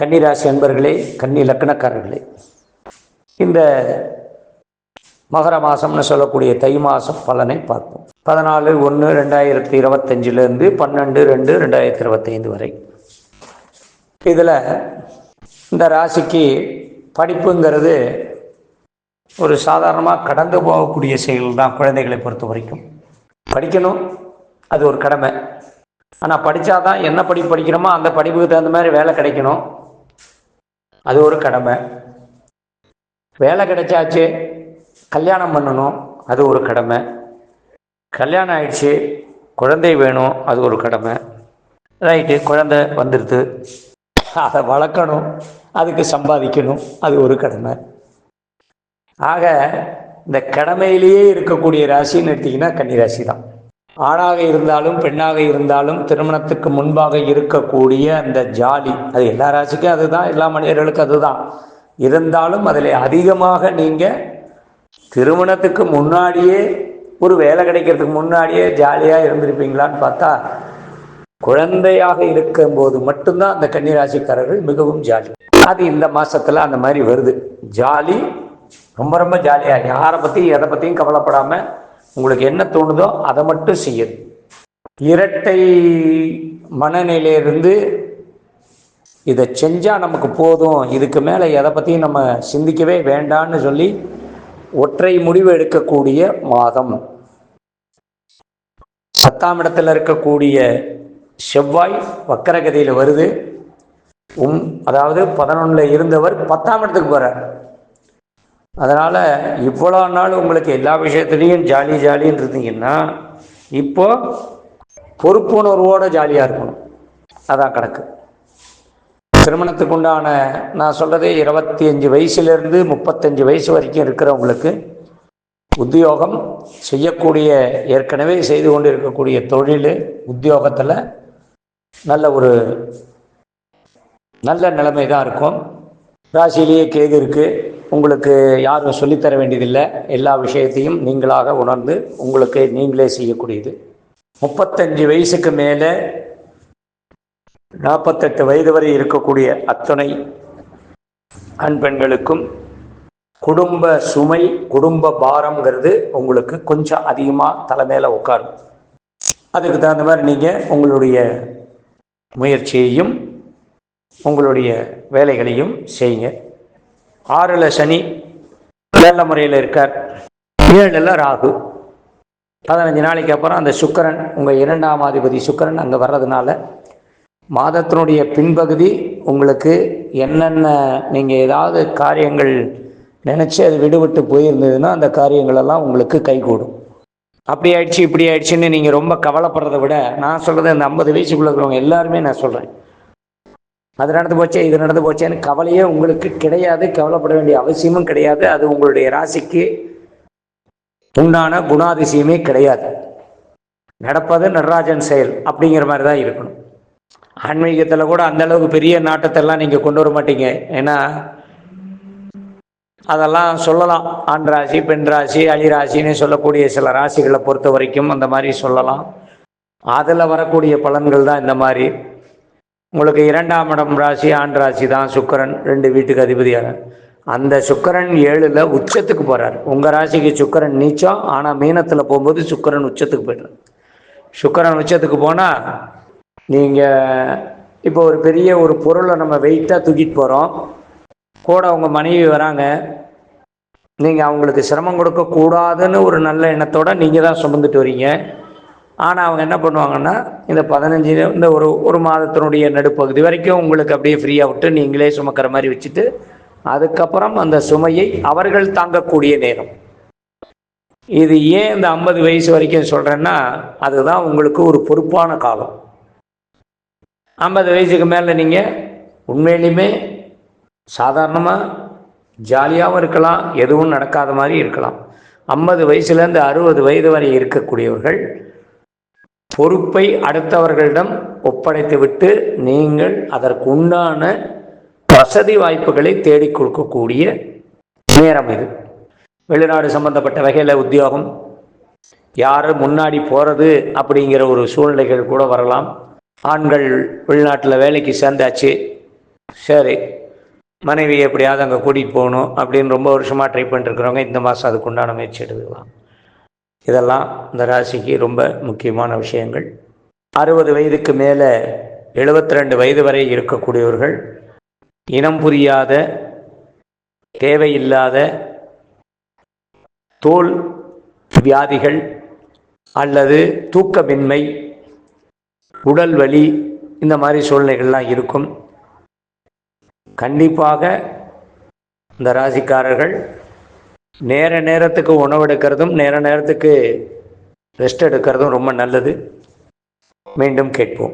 கன்னிராசி அன்பர்களே கன்னி லக்கணக்காரர்களே இந்த மகர மாதம்னு சொல்லக்கூடிய தை மாதம் பலனை பார்ப்போம். பதினாலு ஒன்று ரெண்டாயிரத்தி இருபத்தஞ்சிலேருந்து பன்னெண்டு ரெண்டு ரெண்டாயிரத்தி இருபத்தைந்து வரை. இதில் இந்த ராசிக்கு படிப்புங்கிறது ஒரு சாதாரணமாக கடந்து போகக்கூடிய செயல் தான் குழந்தைகளை பொறுத்த வரைக்கும். படிக்கணும் அது ஒரு கடமை. ஆனால் படித்தாதான் என்ன படிப்பு படிக்கிறோமோ அந்த படிப்புக்கு தகுந்த மாதிரி வேலை கிடைக்கணும். அது ஒரு கடமை. வேலை கிடைச்சாச்சு கல்யாணம் பண்ணணும் அது ஒரு கடமை. கல்யாணம் ஆயிடுச்சு குழந்தை வேணும் அது ஒரு கடமை. ரைட்டு குழந்தை வந்துடுது அதை வளர்க்கணும் அதுக்கு சம்பாதிக்கணும் அது ஒரு கடமை. ஆக இந்த கடமையிலேயே இருக்கக்கூடிய ராசின்னு எடுத்திங்கன்னா கன்னிராசி தான். ஆணாக இருந்தாலும் பெண்ணாக இருந்தாலும் திருமணத்துக்கு முன்பாக இருக்கக்கூடிய அந்த ஜாலி அது எல்லா ராசிக்கும் அதுதான் எல்லா மனிதர்களுக்கும் அதுதான். இருந்தாலும் அதில் அதிகமாக நீங்கள் திருமணத்துக்கு முன்னாடியே ஒரு வேலை கிடைக்கிறதுக்கு முன்னாடியே ஜாலியாக இருந்திருப்பீங்களான்னு பார்த்தா குழந்தையாக இருக்கும்போது மட்டும்தான் அந்த கன்னிராசிக்காரர்கள் மிகவும் ஜாலி. அது இந்த மாசத்துல அந்த மாதிரி வருது. ஜாலி ரொம்ப ரொம்ப ஜாலியாக யாரை பற்றியும் எதை பற்றியும் கவலைப்படாமல் உங்களுக்கு என்ன தோணுதோ அதை மட்டும் செய்யுது. இரட்டை மனநிலையிலிருந்து இதை செஞ்சால் நமக்கு போதும். இதுக்கு மேலே எதை பற்றியும் நம்ம சிந்திக்கவே வேண்டான்னு சொல்லி ஒற்றை முடிவு எடுக்கக்கூடிய மாதம். பத்தாம் இடத்துல இருக்கக்கூடிய செவ்வாய் வக்கரகதியில் வருது. உம் அதாவது பதினொன்றில் இருந்தவர் பத்தாம் இடத்துக்கு போகிறார் அதனால் இவ்வளோ நாள் உங்களுக்கு எல்லா விஷயத்துலேயும் ஜாலி ஜாலின்னு இருந்தீங்கன்னா இப்போ பொறுப்புணர்வோடு ஜாலியாக இருக்கணும். அதான் கணக்கு. திருமணத்துக்கு உண்டான நான் சொல்கிறது இருபத்தி அஞ்சு வயசுலேருந்து முப்பத்தஞ்சு வயசு வரைக்கும் இருக்கிறவங்களுக்கு உத்தியோகம் செய்யக்கூடிய ஏற்கனவே செய்து கொண்டு இருக்கக்கூடிய தொழில் உத்தியோகத்தில் நல்ல ஒரு நல்ல நிலைமை தான் இருக்கும். ராசியிலேயே கேது இருக்குது உங்களுக்கு யாரும் சொல்லித்தர வேண்டியதில்லை. எல்லா விஷயத்தையும் நீங்களாக உணர்ந்து உங்களுக்கு நீங்களே செய்யக்கூடியது. முப்பத்தஞ்சு வயசுக்கு மேலே நாற்பத்தெட்டு வயது வரை இருக்கக்கூடிய அத்தனை ஆண் பெண்களுக்கும் குடும்ப சுமை குடும்ப பாரம்ங்கிறது உங்களுக்கு கொஞ்சம் அதிகமாக தலைமையில் உட்காரும். அதுக்கு தகுந்த மாதிரி நீங்கள் உங்களுடைய முயற்சியையும் உங்களுடைய வேலைகளையும் செய்யுங்க. ஆறில் சனி நல்ல முறையில் இருக்கார். ஏழில் ராகு. பதினஞ்சு நாளைக்கு அப்புறம் அந்த சுக்கரன் உங்கள் இரண்டாம் அதிபதி சுக்கரன் அங்கே வர்றதுனால மாதத்தினுடைய பின்பகுதி உங்களுக்கு என்னென்ன நீங்கள் ஏதாவது காரியங்கள் நினச்சி அது விடுபட்டு போயிருந்ததுன்னா அந்த காரியங்களெல்லாம் உங்களுக்கு கைகூடும். அப்படி ஆயிடுச்சு இப்படி ஆயிடுச்சுன்னு நீங்கள் ரொம்ப கவலைப்படுறத விட நான் சொல்கிறது அந்த ஐம்பது வயசுக்குள்ள இருக்கிறவங்க எல்லாருமே நான் சொல்கிறேன் அது நடந்து போச்சே இது நடந்து போச்சேன்னு கவலையே உங்களுக்கு கிடையாது. கவலைப்பட வேண்டிய அவசியமும் கிடையாது. அது உங்களுடைய ராசிக்கு உண்டான குணாதிசயமே கிடையாது. நடப்பது நடராஜன் செயல் அப்படிங்கிற மாதிரி தான் இருக்கணும். ஆன்மீகத்தில் கூட அந்த அளவுக்கு பெரிய நாட்டத்தெல்லாம் நீங்கள் கொண்டு வர மாட்டீங்க. ஏன்னா அதெல்லாம் சொல்லலாம். ஆண் ராசி பெண் ராசி அழிராசின்னு சொல்லக்கூடிய சில ராசிகளை பொறுத்த வரைக்கும் அந்த மாதிரி சொல்லலாம். அதில் வரக்கூடிய பலன்கள் தான் இந்த மாதிரி. உங்களுக்கு இரண்டாம் இடம் ராசி ஆண் ராசி தான். சுக்கரன் ரெண்டு வீட்டுக்கு அதிபதியாக அந்த சுக்கரன் ஏழில் உச்சத்துக்கு போகிறார் உங்கள் ராசிக்கு சுக்கரன் நீச்சம் ஆனால் மீனத்தில் போகும்போது சுக்கரன் உச்சத்துக்கு போய்டுறார். சுக்கரன் உச்சத்துக்கு போனால் நீங்கள் இப்போ ஒரு பெரிய ஒரு பொருளை நம்ம வெயிட்டாக தூக்கிட்டு போகிறோம் கூட உங்கள் மனைவி வராங்க. நீங்கள் அவங்களுக்கு சிரமம் கொடுக்கக்கூடாதுன்னு ஒரு நல்ல எண்ணத்தோடு நீங்கள் தான் சுமந்துட்டு வரீங்க. ஆனால் அவங்க என்ன பண்ணுவாங்கன்னா இந்த பதினஞ்சு இந்த ஒரு ஒரு மாதத்தினுடைய நடுப்பகுதி வரைக்கும் உங்களுக்கு அப்படியே ஃப்ரீயாக விட்டு நீங்களே சுமக்கிற மாதிரி வச்சுட்டு அதுக்கப்புறம் அந்த சுமையை அவர்கள் தாங்கக்கூடிய நேரம். இது ஏன் இந்த ஐம்பது வயசு வரைக்கும் சொல்கிறேன்னா அதுதான் உங்களுக்கு ஒரு பொறுப்பான காலம். ஐம்பது வயசுக்கு மேலே நீங்கள் உண்மையிலுமே சாதாரணமாக ஜாலியாகவும் இருக்கலாம் எதுவும் நடக்காத மாதிரி இருக்கலாம். ஐம்பது வயசுலேருந்து அறுபது வயது வரை இருக்கக்கூடியவர்கள் பொறுப்பை அடுத்தவர்களிடம் ஒப்படைத்துவிட்டு நீங்கள் அதற்குண்டான வசதி வாய்ப்புகளை தேடிக் கொடுக்கக்கூடிய நேரம் இது. வெளிநாடு சம்பந்தப்பட்ட வகையில் உத்தியோகம். யார் முன்னாடி போகிறது அப்படிங்கிற ஒரு சூழ்நிலைகள் கூட வரலாம். ஆண்கள் வெளிநாட்டில் வேலைக்கு சேர்ந்தாச்சு. சரி மனைவி எப்படியாவது அங்கே கூட்டிகிட்டு போகணும் அப்படின்னு ரொம்ப வருஷமாக ட்ரை பண்ணிட்டுருக்குறவங்க இந்த மாதம் அதுக்குண்டான முயற்சி எடுத்துக்கலாம். இதெல்லாம் இந்த ராசிக்கு ரொம்ப முக்கியமான விஷயங்கள். அறுபது வயதுக்கு மேலே எழுபத்தி ரெண்டு வயது வரை இருக்கக்கூடியவர்கள் இனம் புரியாத தேவையில்லாத தோல் வியாதிகள் அல்லது தூக்கமின்மை உடல் வலி இந்த மாதிரி சூழ்நிலைகள்லாம் இருக்கும். கண்டிப்பாக இந்த ராசிக்காரர்கள் நேர நேரத்துக்கு உணவு எடுக்கிறதும் நேர நேரத்துக்கு ரெஸ்ட் எடுக்கிறதும் ரொம்ப நல்லது. மீண்டும் கேட்போம்.